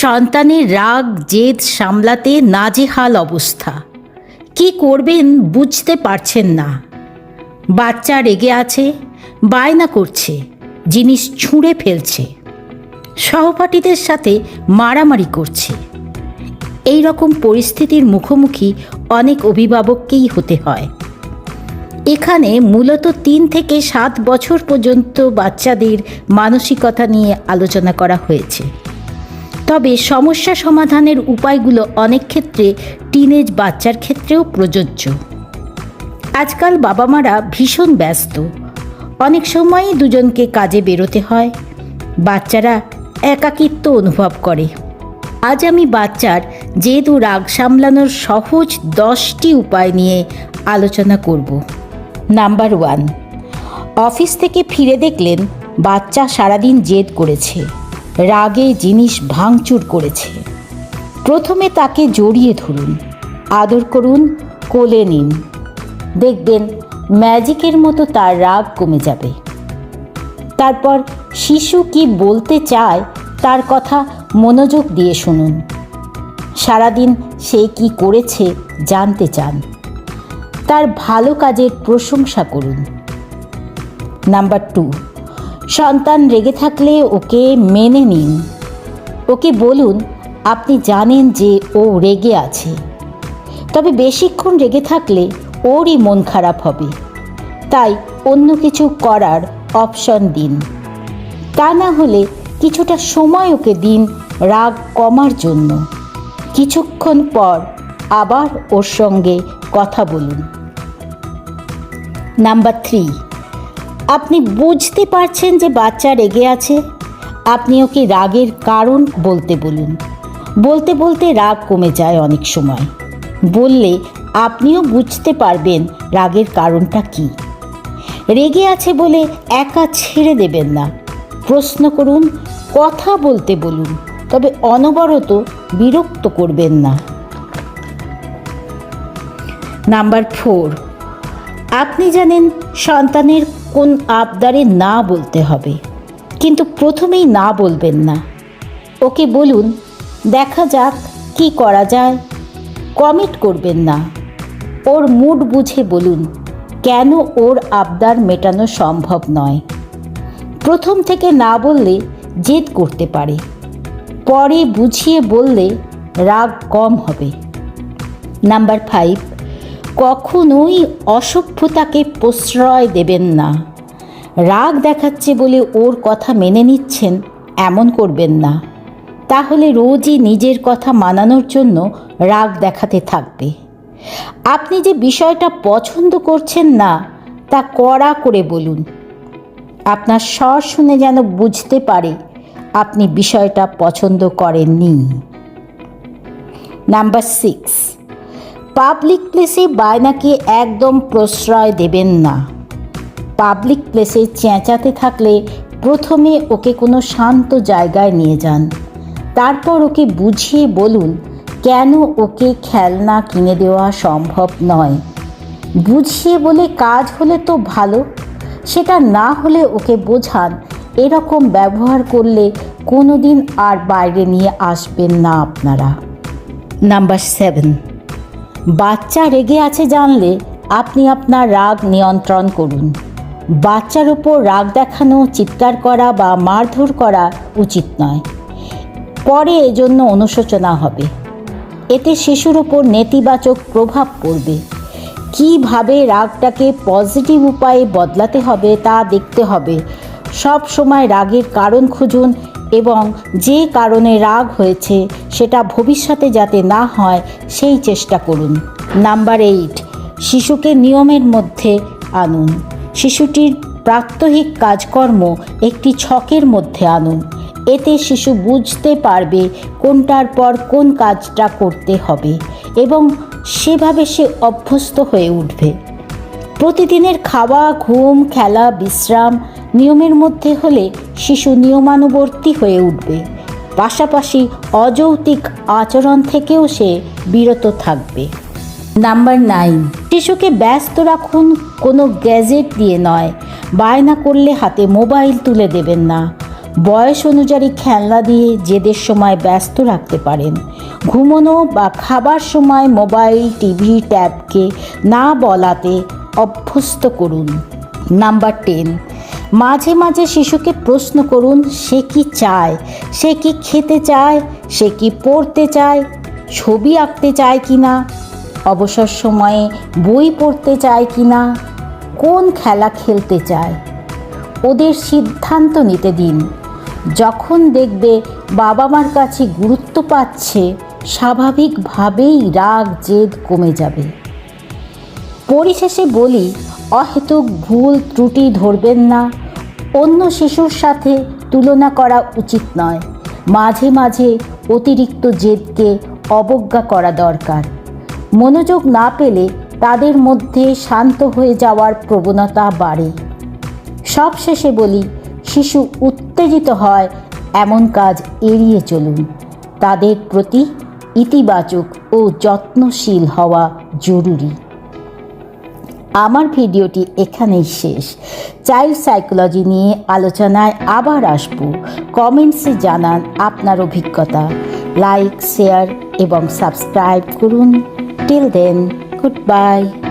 সন্তানের রাগ, জেদ সামলাতে নাজেহাল অবস্থা। কি করবেন বুঝতে পারছেন না। বাচ্চা রেগে আছে, বায়না করছে, জিনিস ছুঁড়ে ফেলছে। সহপাঠীদের সাথে মারামারি করছে। এই রকম পরিস্থিতির মুখোমুখি অনেক অভিভাবককেই হতে হয়। এখানে মূলত তিন থেকে সাত বছর পর্যন্ত বাচ্চাদের মানসিকতা নিয়ে আলোচনা করা হয়েছে। তবে সমস্যা সমাধানের উপায়গুলো অনেক ক্ষেত্রে টিনেজ বাচ্চার ক্ষেত্রেও প্রযোজ্য। আজকাল বাবা মারা ভীষণ ব্যস্ত। অনেক সময়ই দুজনকে কাজে বেরোতে হয়। বাচ্চারা একাকিত্ব অনুভব করে। আজ আমি বাচ্চার যেহেতু রাগ সামলানোর সহজ দশটি উপায় নিয়ে আলোচনা করব। নাম্বার ওয়ান, অফিস থেকে ফিরে দেখলেন বাচ্চা সারাদিন জেদ করেছে। রাগে জিনিস ভাঙচুর করেছে। প্রথমে তাকে জড়িয়ে ধরুন, আদর করুন, কোলে নিন। দেখবেন ম্যাজিকের মতো তার রাগ কমে যাবে। তারপর শিশু কি বলতে চায় তার কথা মনোযোগ দিয়ে শুনুন। সারাদিন সে কি করেছে জানতে চান। তার ভালো কাজের প্রশংসা করুন। Number two. সন্তান রেগে থাকলে ওকে মেনে নিন। ওকে বলুন, আপনি জানেন যে ও রেগে আছে। তবে বেশিক্ষণ রেগে থাকলে ওরই মন খারাপ হবে। তাই অন্য কিছু করার অপশন দিন। তা না হলে কিছুটা সময় ওকে দিন রাগ কমার জন্য। কিছুক্ষণ পর আবার ওর সঙ্গে কথা বলুন। Number three. আপনি বুঝতে পারছেন যে বাচ্চা রেগে আছে? আপনি ওকে রাগের কারণ বলতে বলুন। বলতে বলতে রাগ কমে যায় অনেক সময়। বললে আপনিও বুঝতে পারবেন রাগের কারণটা কি। রেগে আছে বলে একা ছেড়ে দেবেন না। প্রশ্ন করুন, কথা বলতে বলুন, তবে অনবরত বিরক্ত করবেন না। নাম্বার ফোর, আপনি জানেন সন্তানের কোন আবদারে না বলতে হবে। কিন্তু প্রথমেই না বলবেন না। ওকে বলুন, দেখা যাক কি করা যায়। কমিট করবেন না। ওর মুড বুঝে বলুন, কেন ওর আবদার মেটানো সম্ভব নয়। প্রথম থেকে না বললে জেদ করতে পারে। পরে বুঝিয়ে বললে রাগ কম হবে। Number five. কখনোই অসভ্যতাকে প্রশ্রয় দেবেন না। রাগ দেখাচ্ছে বলে ওর কথা মেনে নিচ্ছেন এমন করবেন না। তাহলে রোজই নিজের কথা মানানোর জন্য রাগ দেখাতে থাকবে। আপনি যে বিষয়টা পছন্দ করছেন না, তা কড়া করে বলুন। আপনার স্বর শুনে যেন বুঝতে পারে আপনি বিষয়টা পছন্দ করেননি। Number six. পাবলিক প্লেসে বায়নাকে একদম প্রশ্রয় দেবেন না। পাবলিক প্লেসে চেঁচাতে থাকলে প্রথমে ওকে কোনো শান্ত জায়গায় নিয়ে যান। তারপর ওকে বুঝিয়ে বলুন, কেন ওকে খেলনা কিনে দেওয়া সম্ভব নয়? বুঝিয়ে বলে কাজ হলে তো ভালো, সেটা না হলে ওকে বোঝান, এরকম ব্যবহার করলে কোনো দিন আর বাইরে নিয়ে আসবেন না আপনারা। Number seven. বাচ্চা রেগে আছে জানলে আপনি আপনার রাগ নিয়ন্ত্রণ করুন। বাচ্চার ওপর রাগ দেখানো, চিৎকার করা বা মারধর করা উচিত নয়। পরে এজন্য অনুশোচনা হবে। এতে শিশুর ওপর নেতিবাচক প্রভাব পড়বে। কীভাবে রাগটাকে পজিটিভ উপায়ে বদলাতে হবে তা দেখতে হবে। সব সময় রাগের কারণ খুঁজুন এবং যে কারণে রাগ হয়েছে, সেটা ভবিষ্যতে যাতে না হয়, সেই চেষ্টা করুন। নাম্বার এইট, শিশুকে নিয়মের মধ্যে আনুন। শিশুটির প্রাত্যহিক কাজকর্ম একটি ছকের মধ্যে আনুন। এতে শিশু বুঝতে পারবে কোনটার পর কোন কাজটা করতে হবে এবং সেভাবে সে অভ্যস্ত হয়ে উঠবে। প্রতিদিনের খাওয়া, ঘুম, খেলা, বিশ্রাম নিয়মের মধ্যে হলে শিশু নিয়মানুবর্তী হয়ে উঠবে। পাশাপাশি অযৌক্তিক আচরণ থেকেও সে বিরত থাকবে। নাম্বার নাইন, শিশুকে ব্যস্ত রাখুন, কোনো গ্যাজেট দিয়ে নয়। বায়না করলে হাতে মোবাইল তুলে দেবেন না। বয়স অনুযায়ী খেলনা দিয়ে জেদের সময় ব্যস্ত রাখতে পারেন। ঘুমোনো বা খাবার সময় মোবাইল, টিভি, ট্যাবকে না বলাতে অভ্যস্ত করুন। নাম্বার টেন মাঝে মাঝে শিশুকে প্রশ্ন করুন, সে কি চায়? সে কি খেতে চায়? সে কি পড়তে চায়? ছবি আঁকতে চায় কি না? অবসর সময়ে বই পড়তে চায় কি না? কোন খেলা খেলতে চায়? ওদের সিদ্ধান্ত নিতে দিন। যখন দেখবে বাবা মার কাছে গুরুত্ব পাচ্ছে, স্বাভাবিকভাবেই রাগ, জেদ কমে যাবে। পরিশেষে বলি, অহেতুক ভুল ত্রুটি ধরবেন না। অন্য শিশুর সাথে তুলনা করা উচিত নয়। মাঝে মাঝে অতিরিক্ত জেদকে অবজ্ঞা করা দরকার। মনোযোগ না পেলে তাদের মধ্যে শান্ত হয়ে যাওয়ার প্রবণতা বাড়ে। সবশেষে বলি, শিশু উত্তেজিত হয়, এমন কাজ এড়িয়ে চলুন। তাদের প্রতি ইতিবাচক ও যত্নশীল হওয়া জরুরি। আমার ভিডিওটি এখানেই শেষ। চাইল্ড সাইকোলজি নিয়ে আলোচনায় আবার আসব। কমেন্টসে জানান আপনার অভিজ্ঞতা। লাইক, শেয়ার এবং সাবস্ক্রাইব করুন। Till then, good bye.